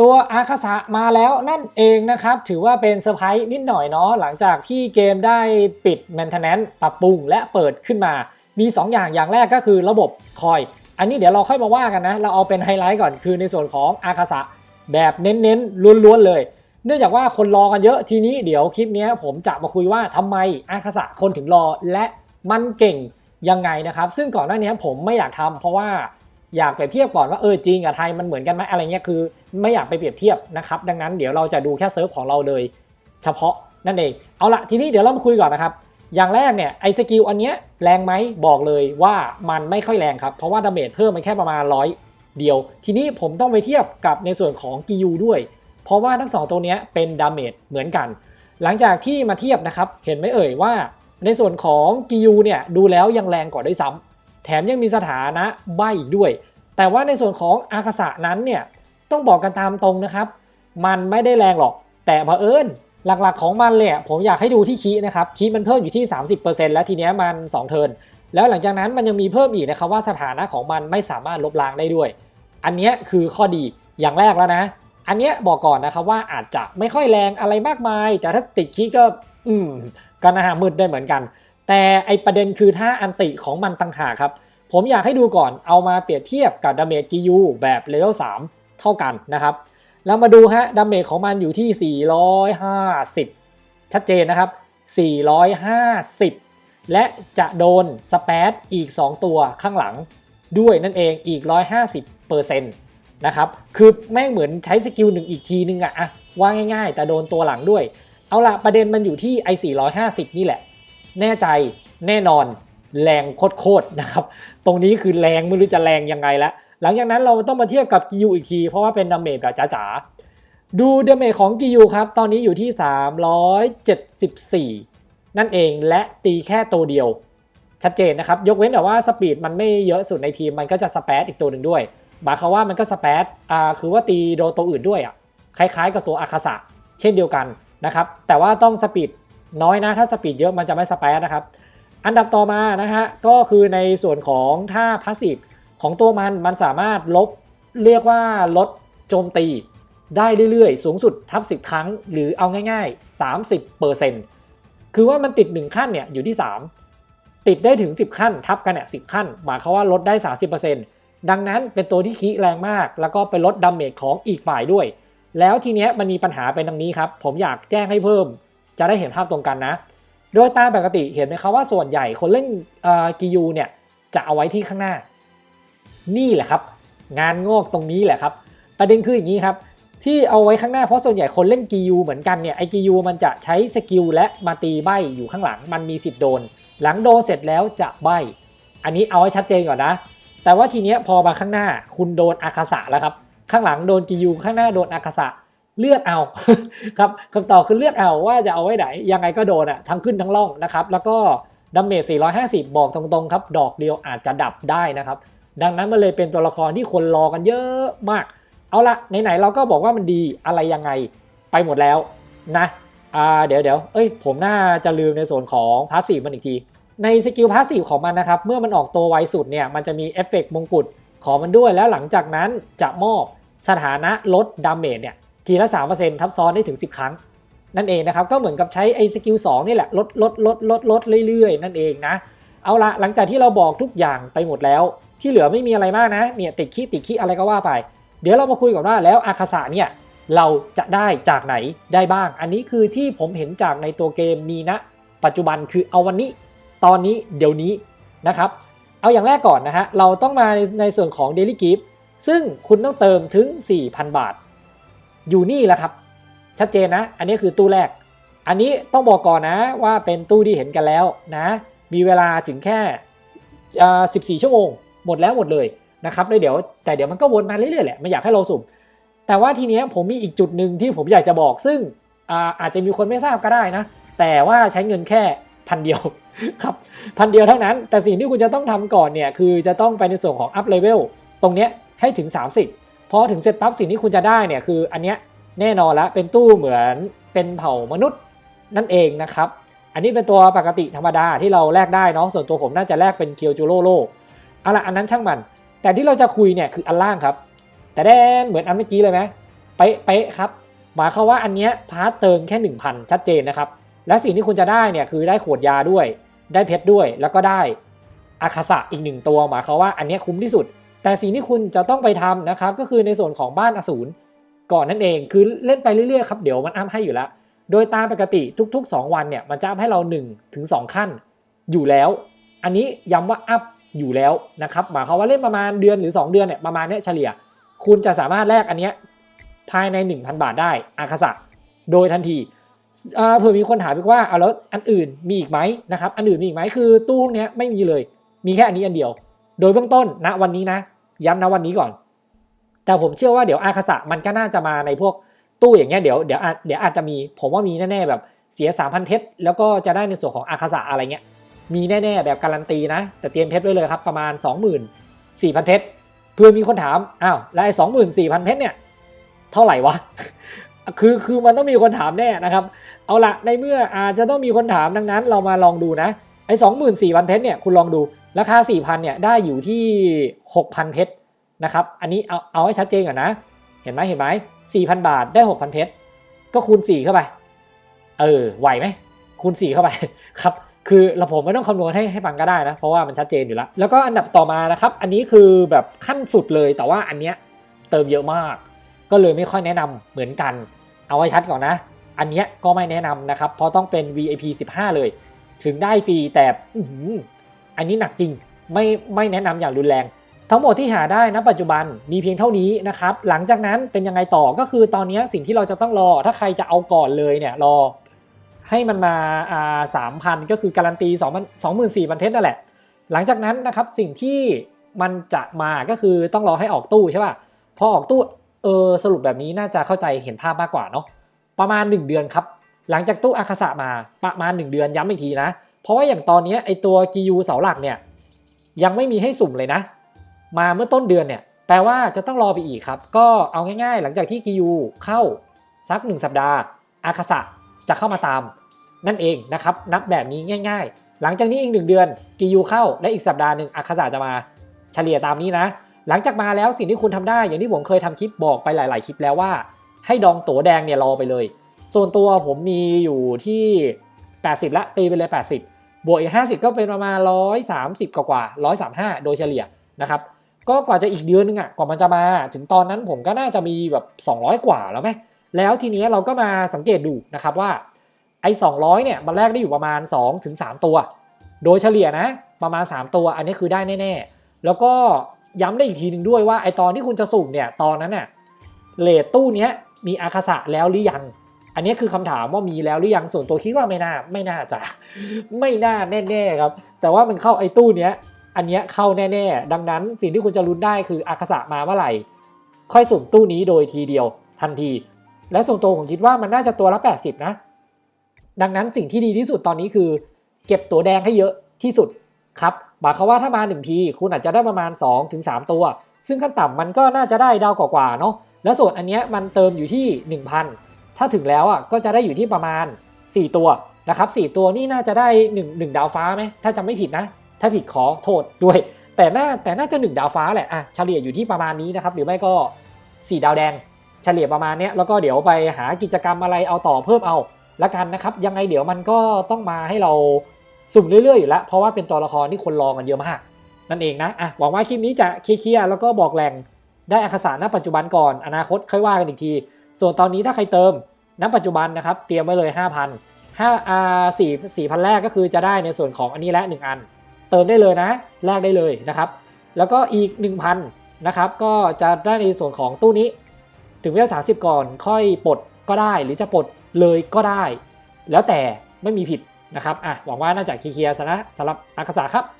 ตัวอาคาสะมาแล้วนั่นเองนะครับ ถือว่าเป็นเซอร์ไพรส์นิดหน่อยเนาะหลังจากที่เกมได้ปิด maintenance ปรับปรุงและเปิดขึ้นมา มี 2 อย่างอย่างแรกก็คือระบบคอย อันนี้เดี๋ยวเราค่อยมาว่ากันนะ เราเอาเป็นไฮไลท์ก่อนคือในส่วนของอาคาสะแบบเน้นๆล้วนๆเลย เนื่องจากว่าคนรอกันเยอะทีนี้เดี๋ยวคลิปนี้ผมจะมาคุยว่าทำไมอาคาสะคนถึงรอและมันเก่งยังไงนะครับ ซึ่งก่อนหน้านี้ผมไม่อยากทำเพราะว่า อยากเปรียบเทียบก่อนว่าเออจริงกับไทยมันเหมือนกันไหมอะไรเงี้ยคือ ไม่อยากไปเปรียบเทียบนะครับดังนั้นเดี๋ยวเราจะดูแค่เซิร์ฟของเราเลย เฉพาะนั่นเองเอาละทีนี้เดี๋ยวเรามาคุยก่อนนะครับอย่างแรกเนี่ยไอสกิลอันเนี้ยแรงไหมบอกเลยว่ามันไม่ค่อยแรงครับ เพราะว่าดาเมจเพิ่มมันแค่ประมาณร้อยเดียว ทีนี้ผมต้องไปเทียบกับในส่วนของกิยูด้วย เพราะว่าทั้งสองตัวเนี้ยเป็นดาเมจเหมือนกัน หลังจากที่มาเทียบนะครับ เห็นไหมเอ่ยว่า ในส่วนของกิยูเนี่ยดูแล้วยังแรงกว่าด้วยซ้ำ แถมยังมีสถานะใบอีกด้วย แต่ว่าในส่วนของอาคาสะนั้นเนี่ยต้องบอกกันตามตรงนะครับ มันไม่ได้แรงหรอก แต่เผอิญหลักๆของมันเลยอะผมอยากให้ดูที่คีนะครับคีมันเพิ่มอยู่ที่ 30%แล้วทีเนี้ยมัน 2 เทิร์นแล้วหลังจากนั้นมันยังมีเพิ่มอีกนะครับว่าสถานะของมันไม่สามารถลบล้างได้ด้วย อันนี้คือข้อดีอย่างแรกแล้วนะ อันนี้บอกก่อนนะครับว่าอาจจะไม่ค่อยแรงอะไรมากมาย แต่ถ้าติดคีก็ อืมก็น่ามืดได้เหมือนกัน แต่ไอประเด็นคือถ้าอันติของมันต่างหากครับ ผมอยากให้ดูก่อนเอามาเปรียบเทียบกับดาเมจกิยูแบบเลเวล3เท่ากันนะครับแล้วมาดูฮะดาเมจของมันอยู่ที่ 450 ชัดเจนนะครับ 450 และจะโดนสเปซอีก 2 ตัวข้างหลังด้วยนั่นเองอีก 150%นะครับ คือแม่งเหมือนใช้สกิลหนึ่งอีกทีนึงอะอะว่าง่ายๆ แต่โดนตัวหลังด้วย เอาละประเด็นมันอยู่ที่ไอ450 นี่แหละ แน่ใจแน่นอนแรงโคตรๆนะครับ ตรงนี้คือแรงไม่รู้จะแรงยังไงแล้วหลังจากนั้นเราต้องมาเทียบกับกิยูอีกที เพราะว่าเป็นดาเมจแบบจ๋าๆ ดูดาเมจของกิยูครับ ตอนนี้อยู่ที่ 374 นั่นเองและตีแค่ตัวเดียว ชัดเจนนะครับ ยกเว้นแต่ว่าสปีดมันไม่เยอะสุดในทีม มันก็จะสเปซอีกตัวหนึ่งด้วยหมายความว่ามันก็สเปซอ่าคือว่าตีโดนตัวอื่นด้วยอะคล้ายๆ กับตัวอาคาสะเช่นเดียวกันนะครับแต่ว่าต้องสปีด น้อยนะถ้าสปีดเยอะมันจะไม่สเปซนะครับ อันดับต่อมานะฮะก็คือในส่วนของท่าพาสซีฟของตัวมันมันสามารถลบเรียกว่าลดโจมตีได้เรื่อยๆ สูงสุดทับ 10 ครั้ง หรือเอาง่าย ๆ 30%คือว่ามันติด 1 ขั้นเนี่ยอยู่ที่ 3 ติดได้ถึง 10 ขั้น ทับกันเนี่ยสิขั้น หมายความว่าลดได้ 30%ดังนั้นเป็นตัวที่คีแรงมาก แล้วก็ไปลดดาเมจของอีกฝ่ายด้วย แล้วทีเนี้ยมันมีปัญหาเป็นดังนี้ครับ ผมอยากแจ้งให้เพิ่ม จะได้เห็นภาพตรงกันนะ โดยตามปกติเห็นไหมครับว่าส่วนใหญ่คนเล่นกิยูเนี่ยจะเอาไว้ที่ข้างหน้า นี่แหละครับ งานงอกตรงนี้แหละครับ ประเด็นคืออย่างนี้ครับ ที่เอาไว้ข้างหน้าเพราะส่วนใหญ่คนเล่นกิยูเหมือนกันเนี่ยไอกิยูมันจะใช้สกิลและมาตีใบอยู่ข้างหลัง มันมีสิทธิ์โดน หลังโดนเสร็จแล้วจะใบ อันนี้เอาให้ชัดเจนก่อนนะ แต่ว่าทีเนี้ยพอมาข้างหน้าคุณโดนอาคาสะแล้วครับข้างหลังโดนกิยูข้างหน้าโดนอาคาสะ เลือกเอาครับคำตอบคือเลือกเอาว่าจะเอาไว้ไหน ยังไงก็โดนอะทั้งขึ้นทั้งล่องนะครับ แล้วก็ดาเมจ450 บอกตรงๆครับ ดอกเดียวอาจจะดับได้นะครับ ดังนั้นมันเลยเป็นตัวละครที่คนรอกันเยอะมาก เอาละไหนๆเราก็บอกว่ามันดีอะไรยังไงไปหมดแล้วนะอ่าเดี๋ยวเดี๋ยวเอ้ย ผมน่าจะลืมในส่วนของพาสซีฟมันอีกที ในสกิลพาสซีฟของมันนะครับ เมื่อมันออกตัวไวสุดเนี่ย มันจะมีเอฟเฟกต์มงกุฎของมันด้วย แล้วหลังจากนั้นจะมอบสถานะลดดาเมจเนี่ย ทีละ 3%ทับซ้อนได้ถึง 10 ครั้ง นั่นเองนะครับ ก็เหมือนกับใช้ไอ้สกิล2นี่แหละลดลดลดลดลดเรื่อยๆ นั่นเองนะ เอาละหลังจากที่เราบอกทุกอย่างไปหมดแล้ว ที่เหลือไม่มีอะไรมากนะเนี่ยติดขี้ติดขี้อะไรก็ว่าไป เดี๋ยวเรามาคุยกันว่าแล้วอาคาสะเนี่ยเราจะได้จากไหนได้บ้าง อันนี้คือที่ผมเห็นจากในตัวเกมมีนะ ปัจจุบันคือเอาวันนี้ ตอนนี้เดี๋ยวนี้นะครับ เอาอย่างแรกก่อนนะฮะ เราต้องมาในในส่วนของ Daily Gift ซึ่งคุณต้องเติมถึง 4,000 บาท อยู่นี่แหละครับ ชัดเจนนะ อันนี้คือตู้แรก อันนี้ต้องบอกก่อนนะว่าเป็นตู้ที่เห็นกันแล้วนะ มีเวลาถึงแค่ 14 ชั่วโมง หมดแล้วหมดเลยนะครับแล้วเดี๋ยวแต่เดี๋ยวมันก็วนมาเรื่อยๆแหละไม่อยากให้เราสุ่ม แต่ว่าทีเนี้ยผมมีอีกจุดหนึ่งที่ผมอยากจะบอกซึ่งอาอาจจะมีคนไม่ทราบก็ได้นะ แต่ว่าใช้เงินแค่พันเดียวครับพันเดียวเท่านั้น แต่สิ่งที่คุณจะต้องทำก่อนเนี่ยคือจะต้องไปในส่วนของอัพเลเวลตรงเนี้ยให้ถึง 30 พอถึงเสร็จปั๊บสิ่งที่คุณจะได้เนี่ยคืออันเนี้ยแน่นอนแล้วเป็นตู้เหมือนเป็นเผ่ามนุษย์นั่นเองนะครับ อันนี้เป็นตัวปกติธรรมดาที่เราแลกได้เนาะส่วนตัวผมน่าจะแลกเป็นเคียวจูโรโลเอาละอันนั้นช่างมัน แต่ที่เราจะคุยเนี่ยคืออันล่างครับ แต่แดนเหมือนอันเมื่อกี้เลยไหมเป๊ะครับหมายความว่าอันเนี้ยพาร์ทเติมแค่ 1,000 ชัดเจนนะครับ และสิ่งที่คุณจะได้เนี่ยคือได้ขวดยาด้วย ได้เพชรด้วยแล้วก็ได้อาคาสะอีกหนึ่งตัวหมายความว่าอันเนี้ยคุ้มที่สุด แต่สิ่งที่คุณจะต้องไปทำนะครับก็คือในส่วนของบ้านอสูรก่อนนั่นเองคือเล่นไปเรื่อยๆครับเดี๋ยวมันอัพให้อยู่แล้ว โดยตามปกติทุก ๆ 2 วันเนี่ยมันจะอัพให้เรา1ถึง2ขั้นอยู่แล้ว อันนี้ย้ำว่าอัพอยู่แล้วนะครับหมายความว่าเล่นประมาณเดือนหรือ 2 เดือนเนี่ยประมาณเนี้ยเฉลี่ย คุณจะสามารถแลกอันเนี้ยภายใน 1,000 บาทได้อาคาสะโดยทันทีเผื่อมีคนถามอีกว่าเอาแล้วอันอื่นมีอีกไหมนะครับอันอื่นมีอีกไหมคือตู้พวกเนี้ยไม่มีเลย มีแค่อันนี้อันเดียว โดยเบื้องต้นณวันนี้นะ ย้ำณวันนี้ก่อน แต่ผมเชื่อว่าเดี๋ยวอาคาสะมันก็น่าจะมาในพวกตู้อย่างเงี้ยเดี๋ยวเดี๋ยวเดี๋ยวอาจจะมีผมว่ามีแน่ๆแบบเสีย 3,000 เพชรแล้วก็จะได้ในส่วนของอาคาสะอะไรเงี้ยมีแน่ๆแบบการันตีนะ แต่เตรียมเพชรไว้เลยครับประมาณ 24,000 เพชรเพื่อมีคนถามอ้าวแล้วไอ้24,000เพชรเนี่ยเท่าไหร่วะคือคือมันต้องมีคนถามแน่นะครับ เอาละในเมื่ออาจจะต้องมีคนถามดังนั้น เรามาลองดูนะไอ้24,000เพชรเนี่ยคุณลองดู ราคา 4,000เนี่ยได้อยู่ที่ 6,000 เพชรนะครับ อันนี้เอาเอาให้ชัดเจนก่อนนะ เห็นไหมเห็นไหม4,000 บาทได้ 6,000 เพชร ก็คูณ 4 เข้าไป เออ ไหวไหม คูณ 4 เข้าไป ครับ คือเราผมไม่ต้องคำนวณให้ให้ฟังก็ได้นะ เพราะว่ามันชัดเจนอยู่แล้ว แล้วก็อันดับต่อมานะครับ อันนี้คือแบบขั้นสุดเลย แต่ว่าอันเนี้ยเติมเยอะมาก ก็เลยไม่ค่อยแนะนำเหมือนกัน เอาไว้ชัดก่อนนะ อันเนี้ยก็ไม่แนะนำนะครับ เพราะต้องเป็น VIP 15 เลย ถึงได้ฟรีแต่ อันนี้หนักจริง ไม่ไม่แนะนำอย่างรุนแรง ทั้งหมดที่หาได้นะปัจจุบันมีเพียงเท่านี้นะครับ หลังจากนั้นเป็นยังไงต่อก็คือตอนนี้สิ่งที่เราจะต้องรอ ถ้าใครจะเอาก่อนเลยเนี่ยรอให้มันมาอ่าสามพันก็คือการันตีสองพันสองหมื่นสี่พันเพชรนั่นแหละ หลังจากนั้นนะครับสิ่งที่มันจะมาก็คือต้องรอให้ออกตู้ใช่ป่ะพอออกตู้เออสรุปแบบนี้น่าจะเข้าใจเห็นภาพมากกว่าเนาะประมาณ 1 เดือนครับ หลังจากตู้อาคาสะมาประมาณ 1 เดือนย้ำอีกทีนะ เพราะว่าอย่างตอนนี้ไอตัวกิยูเสาหลักเนี่ยยังไม่มีให้สุ่มเลยนะ มาเมื่อต้นเดือนเนี่ยแปลว่าจะต้องรอไปอีกครับ ก็เอาง่ายๆ หลังจากที่กิยูเข้าสักหนึ่งสัปดาห์ อาคาสะจะเข้ามาตาม นั่นเองนะครับ นับแบบนี้ง่าย ๆ หลังจากนี้อีกหนึ่งเดือนกิยูเข้าและอีกสัปดาห์หนึ่งอาคาสะจะมาเฉลี่ยตามนี้นะ หลังจากมาแล้วสิ่งที่คุณทำได้ อย่างที่ผมเคยทำคลิปบอกไปหลาย ๆ คลิปแล้วว่า ให้ดองตั๋วแดงเนี่ยรอไปเลย ส่วนตัวผมมีอยู่ที่ 80 ละตีไปเลย 80 บวกอีก 50 ก็เป็นประมาณ 130 กว่ากว่า135 โดยเฉลี่ยนะครับก็กว่าจะอีกเดือนนึงอะกว่ามันจะมาถึงตอนนั้นผมก็น่าจะมีแบบ 200 กว่าแล้วไหมแล้วทีนี้เราก็มาสังเกตดูนะครับว่าไอ้200 เนี่ยมันแรกได้อยู่ประมาณ2ถึง3ตัว โดยเฉลี่ยนะประมาณ 3 ตัว อันนี้คือได้แน่ ๆ แล้วก็ย้ำได้อีกทีหนึ่งด้วยว่าไอ้ตอนที่คุณจะสุ่มเนี่ยตอนนั้นน่ะเลทตู้เนี้ยมีอาคาสะแล้วหรือยัง อันนี้คือคำถามว่ามีแล้วหรือยังส่วนตัวคิดว่าไม่น่าไม่น่าจะไม่น่าแน่ๆครับ แต่ว่ามันเข้าไอ้ตู้เนี้ยอันเนี้ยเข้าแน่ๆ ดังนั้นสิ่งที่คุณจะลุ้นได้คืออาคาสะมาเมื่อไหร่ ค่อยสุ่มตู้นี้โดยทีเดียวทันที และส่วนตัวผมคิดว่ามันน่าจะตัวละ 80 นะ ดังนั้นสิ่งที่ดีที่สุดตอนนี้คือ เก็บตัวแดงให้เยอะที่สุดครับหมายความว่าถ้ามา1ทีคุณอาจจะได้ประมาณ 2-3 ตัว ซึ่งขั้นต่ำมันก็น่าจะได้ดาวกว่าๆเนาะแล้วส่วนอันเนี้ยมันเติมอยู่ที่ 1,000 ถ้าถึงแล้วอะก็จะได้อยู่ที่ประมาณ 4 ตัวนะครับ4ตัวนี่น่าจะได้ 1 1 ดาวฟ้าไหมถ้าจำไม่ผิดนะ ถ้าผิดขอโทษด้วย แต่น่าแต่น่าจะ 1 ดาวฟ้าแหละอะเฉลี่ยอยู่ที่ประมาณนี้นะครับหรือไม่ก็ 4 ดาวแดง เฉลี่ยประมาณเนี้ยแล้วก็เดี๋ยวไปหากิจกรรมอะไรเอาต่อเพิ่มเอาละกันนะครับยังไงเดี๋ยวมันก็ต้องมาให้เราสุ่มเรื่อยๆอยู่แล้ว เพราะว่าเป็นตัวละครที่คนรอกันเยอะมากนั่นเองนะอะหวังว่าคลิปนี้จะเคลียร์แล้วก็บอกแหล่งได้อาคาสาณปัจจุบันก่อนอนาคตค่อยว่ากันอีกที ส่วนตอนนี้ถ้าใครเติม ณปัจจุบันนะครับเตรียมไว้เลย 5,000 5อ่า4 4,000 แรกก็คือจะได้ในส่วนของอันนี้และ 1 อัน เติมได้เลยนะ แลกได้เลยนะครับ แล้วก็อีก 1,000นะครับก็จะได้ในส่วนของตู้นี้ ถึงเวลา30 ก่อนค่อยปลดก็ได้ หรือจะปลดเลยก็ได้ แล้วแต่ไม่มีผิดนะครับอะหวังว่าน่าจะเคลียร์ซะนะสำหรับอาคาสาครับ